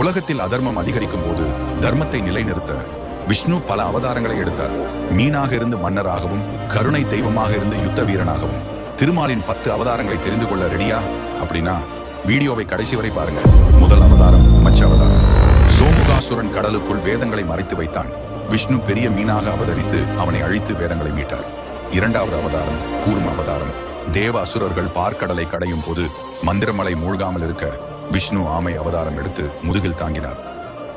உலகத்தில் அதர்மம் அதிகரிக்கும் போது தர்மத்தை நிலைநிறுத்த விஷ்ணு பல அவதாரங்களை எடுத்தார் மீனாக இருந்து மன்னராகவும் கருணை தெய்வமாக இருந்து யுத்த வீரனாகவும் திருமாலின் பத்து அவதாரங்களை தெரிந்து கொள்ள ரெடியா அப்படின்னா வீடியோவை கடைசி வரை பாருங்க. முதல் அவதாரம் மச்ச அவதாரம். சோமுகாசுரன் கடலுக்குள் வேதங்களை மறைத்து வைத்தான். விஷ்ணு பெரிய மீனாக அவதரித்து அவனை அழித்து வேதங்களை மீட்டார். இரண்டாவது அவதாரம் கூர்ம அவதாரம். தேவ அசுரர்கள் பார்க்கடலை கடையும் போது மந்திரமலை மூழ்காமல் இருக்க விஷ்ணு ஆமை அவதாரம் எடுத்து முதுகில் தாங்கினார்.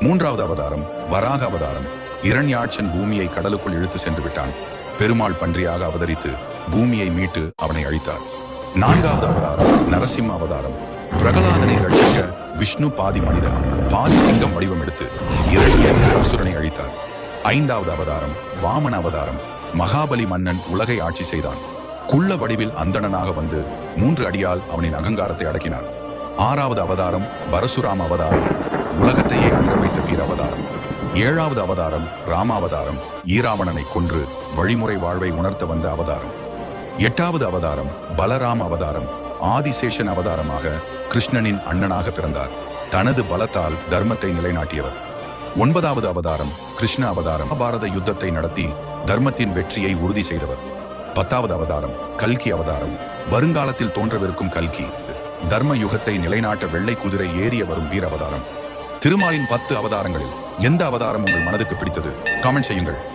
மூன்றாவது அவதாரம் வராக அவதாரம். இரண்யாட்சன் பூமியை கடலுக்குள் இழுத்து சென்று விட்டான். பெருமாள் பன்றியாக அவதரித்து பூமியை மீட்டு அவனை அழித்தார். நான்காவது அவதாரம் நரசிம்ம அவதாரம். பிரகலாதனை ரட்சிக்க விஷ்ணு பாதி மனிதன் பாதி சிங்கம் வடிவம் எடுத்து இரண்டு அசுரனை அழித்தார். ஐந்தாவது அவதாரம் வாமன அவதாரம். மகாபலி மன்னன் உலகை ஆட்சி செய்தான். குள்ள வடிவில் அந்தணனாக வந்து மூன்று அடியால் அவனின் அகங்காரத்தை அடக்கினார் ஆறாவது அவதாரம் பரசுராம அவதாரம். உலகத்தையே அதிர வைத்த வீர அவதாரம். ஏழாவது அவதாரம் ராமாவதாரம் ஈராவணனை கொன்று வழிமுறை வாழ்வை உணர்த்த வந்த அவதாரம். எட்டாவது அவதாரம் பலராம அவதாரம். ஆதிசேஷன் அவதாரமாக கிருஷ்ணனின் அண்ணனாக பிறந்தார். தனது பலத்தால் தர்மத்தை நிலைநாட்டியவர். ஒன்பதாவது அவதாரம் கிருஷ்ண அவதாரம். பாரத யுத்தத்தை நடத்தி தர்மத்தின் வெற்றியை உறுதி செய்தவர். பத்தாவது அவதாரம் கல்கி அவதாரம். வருங்காலத்தில் தோன்றவிருக்கும் கல்கி. தர்ம யுகத்தை நிலைநாட்ட வெள்ளை குதிரை ஏறிய வரும் வீர அவதாரம். திருமாலின் பத்து அவதாரங்களில் எந்த அவதாரம் உங்கள் மனதுக்கு பிடித்தது? காமெண்ட் செய்யுங்கள்.